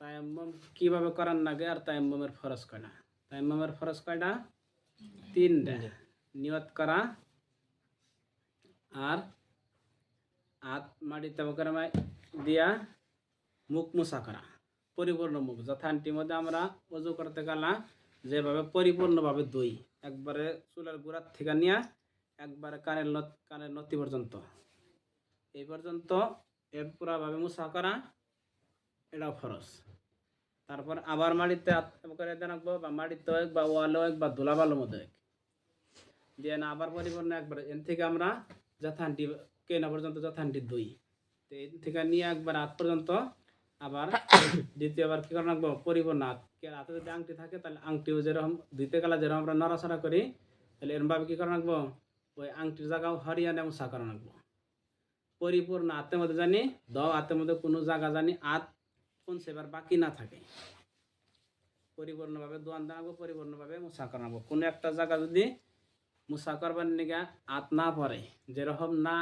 তায়াম্মম কীভাবে করার লাগে আর তায়াম্মমের ফরজ কয়টা? তায়াম্মমের ফরজ কয়টা? তিনটা। নিয়ত করা আর হাত মাটিতে করে দিয়া মুখ মুসা করা। পরিপূর্ণ মুখ। যথানটির মধ্যে আমরা অজু করতে গেলা যেভাবে পরিপূর্ণভাবে দই একবারে চুলের গোড়ার থেকে নিয়ে একবারে কানের কানের নতি পর্যন্ত। এই পর্যন্ত এর পুরাভাবে মুসা করা। এটাও খরচ তারপর আবার মাটিতে করে দেন বা মাটিতে হোক বা ওয়ালে হোক বা ধুলাবালোর মধ্যে হোক দিয়ে না, আবার পরিপূর্ণ একবার। এন থেকে আমরা যথানটি, কেনা পর্যন্ত যথানটি দই। তো এন থেকে নিয়ে একবার হাত পর্যন্ত আবার দ্বিতীয়বার কী করে রাখব পরিপূর্ণ হাত কে হাতে যদি আংটি থাকে, তাহলে আংটিও যেরকম, ধুইতে গেলে যেরকম আমরা নড়াচড়া করি, তাহলে এরমভাবে কী করে রাখব ওই আংটির জায়গাও হরিয়ানা এবং করে রাখব পরিপূর্ণ হাতের মধ্যে জানি, দ হাতের মধ্যে কোনো জায়গা জানি হাত কোন সেবার বাকি না থাকে। পরিপূর্ণভাবে দোয়ান দাঁড়াবো পরিপূর্ণভাবে মুসা করাবো কোনো একটা জায়গা যদি মুসা করবার নিগে হাত না পড়ে যেরকম না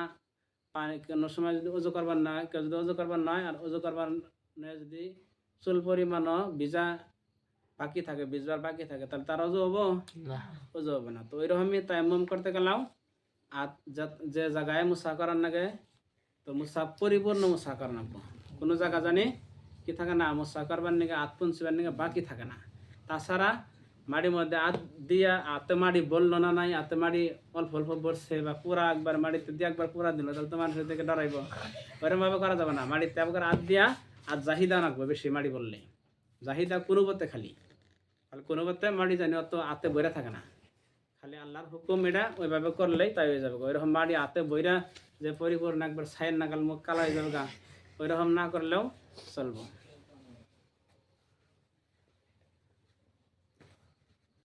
পানি কোনো সময় যদি অজু করবার না কেউ যদি অজু করবার নয় আর অজু করবার নয় যদি চুল পরিমাণও ভিজা বাকি থাকে ভিজবার বাকি থাকে তাহলে তার অজু হব? অজু হবে না। তো ওইরকমই তাইমম করতে গেলাম। আর যা- যে জায়গায় মুসা করার নাগে তো মুসা পরিপূর্ণ মুসা করার কোনো জায়গা জানি কি থাকে না মুসা করবার নিগে হাত পুঞ্চিবার নিগে বাকি থাকে না। তাছাড়া মাটির মধ্যে হাত দিয়া, আতে মাড়ি বলল না নাই, আতে মাড়ি অল্প অল্প বসছে বা পুরা একবার মাটিতে দিয়ে একবার পুরা দিল, তাহলে তো মানুষের দিকে ডরাইব। ওরকম ভাবে করা যাবে না মাটিতে একবার হাত দিয়া আর জাহিদা রাখব বেশি মাড়ি বললে। জাহিদা কোনো বলতে খালি। খালি কোনো বলতে মাড়ি জানি অত আতে বইরা থাকে না। খালি আল্লাহর হুকুম এটা ওইভাবে করলেই তাই হয়ে যাবে। ওইরকম মাড়ি আতে বইরা যে পরিপূর্ণ একবার সাইন নাগাল মুখ কালা হয়ে যাবে গা। ওইরকম না করলেও চলবো।